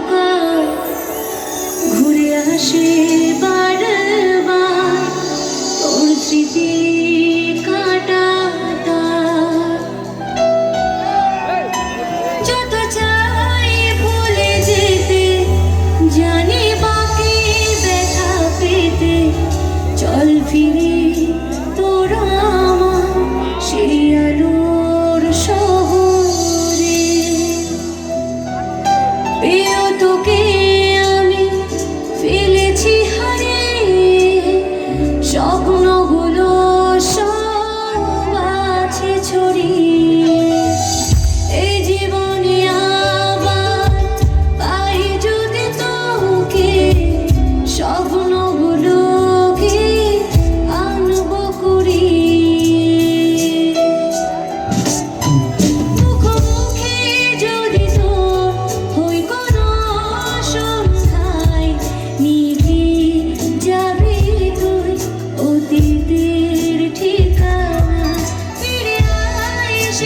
লুকায় ঘুরে আসে বারবার, তোর স্মৃতি কাটাটা যত চাই ভুলে যেতে, জানি বাকি ব্যথা পেতে, চল ফিরে ছড়িয়ে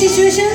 সিচুয়েশন